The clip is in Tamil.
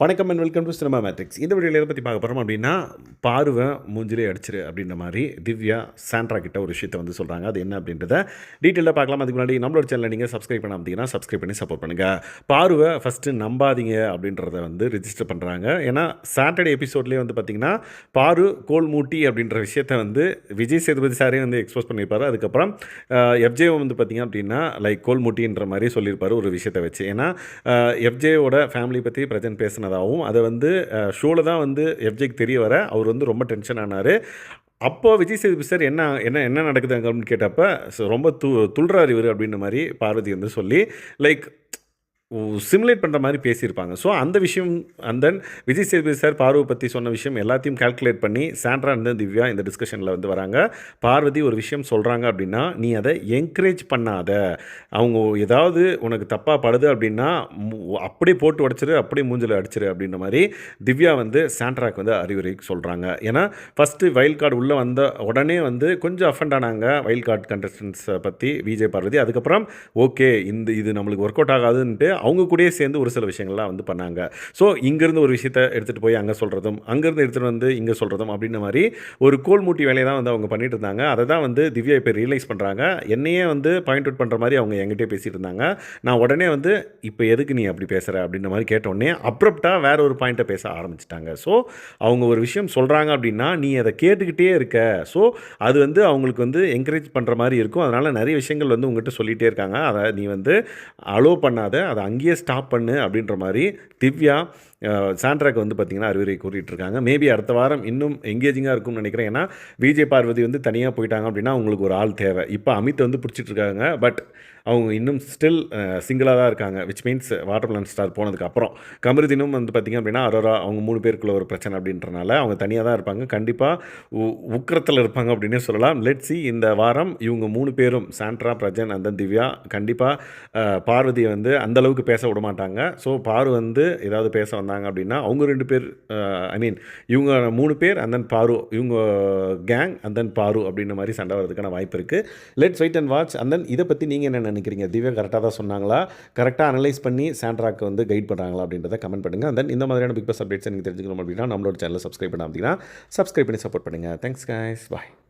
வணக்கம் and welcome to Cinema Matrix இந்த வீடியோவில் எதை பற்றி பார்க்க போகிறோம் அப்படின்னா பார்வை மூஞ்சிலே அடிச்சிரு அப்படின்ற மாதிரி திவ்யா சாண்ட்ரா கிட்ட ஒரு விஷயத்தை வந்து சொல்கிறாங்க அது என்ன அப்படின்றத டீட்டெயிலாக பார்க்கலாம். அதுக்கு முன்னாடி நம்மளோட சேனலை நீங்கள் சப்ஸ்கிரைப் பண்ண அப்படின்னா சப்ஸ்கிரைப் பண்ணி சப்போர்ட் பண்ணுங்கள் பார்வை ஃபஸ்ட்டு நம்பாதீங்க அப்படின்றத வந்து ரிஜிஸ்டர் பண்ணுறாங்க ஏன்னா சாட்டர்டே எபிசோட்லேயே வந்து பார்த்திங்கன்னா பாரு கோல் மூட்டி அப்படின்ற விஷயத்த வந்து விஜய் சேதுபதி சாரே வந்து எக்ஸ்போஸ் பண்ணியிருப்பாரு. அதுக்கப்புறம் எஃப்ஜே வந்து பார்த்திங்க அப்படின்னா லைக் கோல் மூட்டின்ற மாதிரி சொல்லியிருப்பார் ஒரு விஷயத்தை வச்சு. ஏன்னா எஃப்ஜேவோட ஃபேமிலி பற்றி பிரஜன் பேசினதாகவும் அதை வந்து ஷோவில் தான் வந்து எஃப்ஜேக்கு தெரிய வர அவர் வந்து ரொம்ப டென்ஷன் ஆனார். அப்போ விஜய் சேதுபதி சார் என்ன என்ன என்ன நடக்குது அங்கே அப்படின்னு கேட்டப்ப ரொம்ப து துள்றார் இவர் அப்படின்ற மாதிரி பார்வதி வந்து சொல்லி லைக் சிமுலேட் பண்ணுற மாதிரி பேசியிருப்பாங்க. ஸோ அந்த விஷயம் and then Vijay Sethupathi sir பார்வை பற்றி சொன்ன விஷயம் எல்லாத்தையும் கால்குலேட் பண்ணி சாண்ட்ரா and திவ்யா இந்த டிஸ்கஷனில் வந்து வராங்க. பார்வதி ஒரு விஷயம் சொல்கிறாங்க அப்படின்னா நீ அதை என்கரேஜ் பண்ணாத. அவங்க ஏதாவது உனக்கு தப்பாக படுது அப்படின்னா அப்படியே போட்டு உடச்சிரு அப்படியே மூஞ்சில் அடிச்சிரு அப்படின்ற மாதிரி திவ்யா வந்து சாண்ட்ராக்கு வந்து அறிவுரை சொல்கிறாங்க ஏன்னா ஃபஸ்ட்டு வைல்ட் கார்டு உள்ளே வந்த உடனே வந்து கொஞ்சம் அஃபண்ட் ஆனாங்க வைல்ட் கார்டு கண்டஸ்டன்ஸை பற்றி விஜய் பார்வதி. அதுக்கப்புறம் ஓகே இந்த இது நம்மளுக்கு ஒர்க் அவுட் ஆகாதுன்ட்டு அவங்க கூடயே சேர்ந்து ஒரு சில விஷயங்கள்லாம் வந்து பண்ணாங்க. ஸோ இங்கேருந்து ஒரு விஷயத்தை எடுத்துகிட்டு போய் அங்கே சொல்கிறதும் அங்கேருந்து எடுத்துகிட்டு வந்து இங்கே சொல்கிறதும் அப்படின்ற மாதிரி ஒரு கோல் மூட்டி வேலையை தான் வந்து அவங்க பண்ணிட்டு இருந்தாங்க. அதை தான் வந்து திவ்யா இப்போ ரியலைஸ் பண்ணுறாங்க என்னையே வந்து பாயிண்ட் அவுட் பண்ணுற மாதிரி அவங்க என்கிட்டே பேசிகிட்டு இருந்தாங்க. நான் உடனே வந்து இப்போ எதுக்கு நீ அப்படி பேசுகிற அப்படின்ற மாதிரி கேட்டோடனே அப்ரப்டாக வேற ஒரு பாயிண்ட்டை பேச ஆரம்பிச்சிட்டாங்க. ஸோ அவங்க ஒரு விஷயம் சொல்கிறாங்க அப்படின்னா நீ அதை கேட்டுக்கிட்டே இருக்க. ஸோ அது வந்து அவங்களுக்கு வந்து என்கரேஜ் பண்ணுற மாதிரி இருக்கும். அதனால் நிறைய விஷயங்கள் வந்து உங்கள்கிட்ட சொல்லிகிட்டே இருக்காங்க. அதை நீ வந்து அலோவ் பண்ணாத அதை அங்கேயே ஸ்டாப் பண்ணு அப்படின்ற மாதிரி திவ்யா சாண்ட்ராக்கு வந்து பார்த்திங்கன்னா அறிவுரை கூறிட்டு இருக்காங்க. மேபி அடுத்த வாரம் இன்னும் எங்கேஜிங்காக இருக்கும்னு நினைக்கிறேன். ஏன்னா விஜய் பார்வதி வந்து தனியாக போயிட்டாங்க அப்படின்னா அவங்களுக்கு ஒரு ஆள் தேவை. இப்போ அமித் வந்து பிடிச்சிட்டு இருக்காங்க. பட் அவங்க இன்னும் ஸ்டில் சிங்கிளாக தான் இருக்காங்க which means water plan star போனதுக்கப்புறம். கமருதினும் வந்து பார்த்திங்க அப்படின்னா அரோரா அவங்க மூணு பேருக்குள்ள ஒரு பிரச்சனை அப்படின்றனால அவங்க தனியாக தான் இருப்பாங்க. கண்டிப்பாக உக்கரத்தில் இருப்பாங்க அப்படின்னே சொல்லலாம். லெட் சி இந்த வாரம் இவங்க மூணு பேரும் சாண்ட்ரா பிரஜன் அந்த திவ்யா கண்டிப்பாக பார்வதியை வந்து அந்த அளவுக்கு பேச விட மாட்டாங்க. ஸோ பாரு வந்து ஏதாவது பேச வந்தாங்க அப்படின்னா அவங்க ரெண்டு பேர் ஐ மீன் இவங்க மூணு பேர் and தென் பாரு இவங்க கேங் and தென் பாரு அப்படின்ற மாதிரி சண்டை வரதுக்கான வாய்ப்பு இருக்குது let's wait and watch and then இதை பற்றி நீங்கள் என்ன நினைக்கிறீங்க? திவ்யா கரெக்டாக தான் சொன்னாங்களா? கரெக்டாக அனலைஸ் பண்ணி சாண்ட்ராக்கு வந்து கைட் பண்ணுறாங்களா அப்படின்றத கமெண்ட் பண்ணுங்கள் தென் இந்த மாதிரியான பிக் பாஸ் அப்டேட்ஸ் எனக்கு தெரிஞ்சுக்கணும் அப்படின்னா நம்மளோட சேனலை சப்ஸ்கிரைப் பண்ண அப்படின்னா சப்ஸ்கிரைப் பண்ணி சப்போர்ட் பண்ணுங்கள் தேங்க்ஸ் கைஸ் பாய்